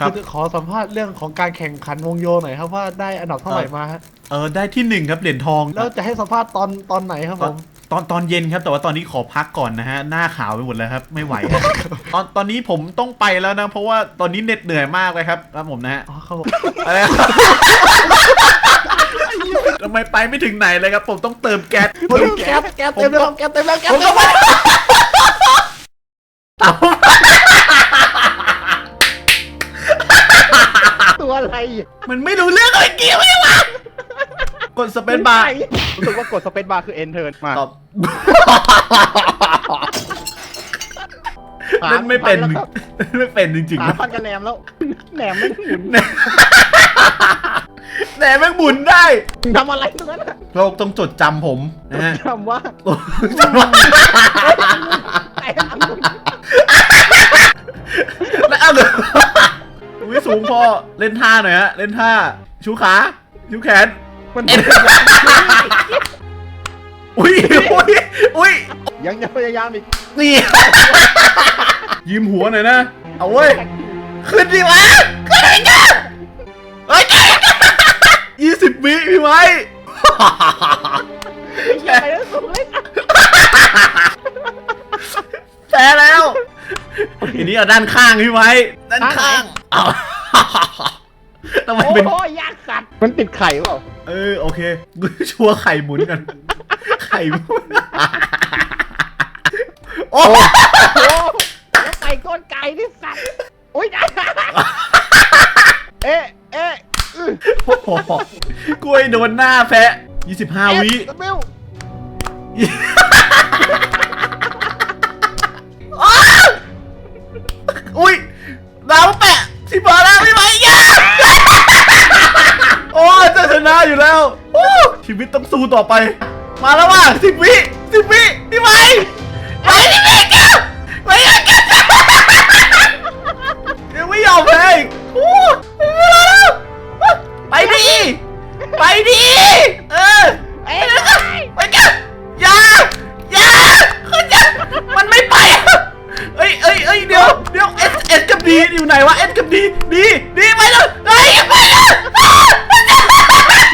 ครับ อขอสัมภาษณ์เรื่องของการแข่งขันวงโยหน่อยครับว่าได้อันดับเท่าไหร่มาฮะเออได้ที่หนึ่งครับเหรียญทองแล้วจะให้สัมภาษณ์ตอนตอนไหนครับตผอนมตอนตอนเย็นครับแต่ว่าตอนนี้ขอพักก่อนนะฮะหน้าขาวไปหมดแล้วครับไม่ไหวตอนตอนนี้ผมต้องไปแล้วนะ เพราะว่าตอนนี้เหน็ดเหนื่อยมากเลยครับครับผมนะฮะอ๋อครับผมอะไรนะ ทำไมไปไม่ถึงไหนเลยครับ ผมต้องเติมแก๊ส แก๊สแก๊สเต็มแล้วครับแก๊สเต็มแล้วแก๊สผมเต็ก็มไม่แล้ว ตัวอะไรมันไม่รู้เรื่องอะไรเกี่ยวเลยวะกดสเปซบาร์รู้สึกว่ากดสเปซบาร์คือ enter มาตอบเล่นไม่เป็นเล่นไม่เป็นจริงๆหานะพันกันแหนมแล้วแหนมไม่หมุนแต่แม่งหมุนได้ ทำอะไรตรงนั้นอะโลกต้องจดจำผมนะฮะคำว่าจำว่า ไอ้อังุ่นแล้วเอาเลยอุ้ย สูงพอเล่นท่าหน่อยฮะเล่นท่าชูขาชูแขนมันอุ้ยอุ้ยอุ้ยยังจะพยายามอีกนี่ยืมหัวหน่อยนะ เอาเว้ย ขึ้นดิวะ ขึ้นดิจ้ะเฮ้ยยี่สิบวิพี่ไว้ใช่แล้วสูงเลยแพ้แล้วทีนี้เอาด้านข้างพี่ไว้ ด้านข้างเอา ทำไมโอ้เป็นโหยากสัตว์ มันติดไข่เปล่าเออโอเคกูชัวร์ไข่หมุนกัน ไข่หมุนโอ้โอ้แล้วไก่ก้นไก่ที่สัตว์โอ้ยเอ๊ะเอ๊ะอื้อโหกล้วยโดนหน้าแพะ25 วิเอ๊ะบิวอุ้ย นะอยู่แล้วโอ้ชีวิตต้องสู้ต่อไป มาแล้วว่ะสิบวิสิบวิพี่ไหมไปพี่ไหมกันไปยังกันยังไม่ยอมแพ้อีกโอ้ไปดิไปดิเออเอ๊ะไปกันอย่าอย่าขึ้นอย่ามันไม่ไปเอ้ยเอ้ยเอ้ยเดี๋ยวเดี๋ยวเอสเอสกับดีอยู่ไหนวะเอสกับดีดี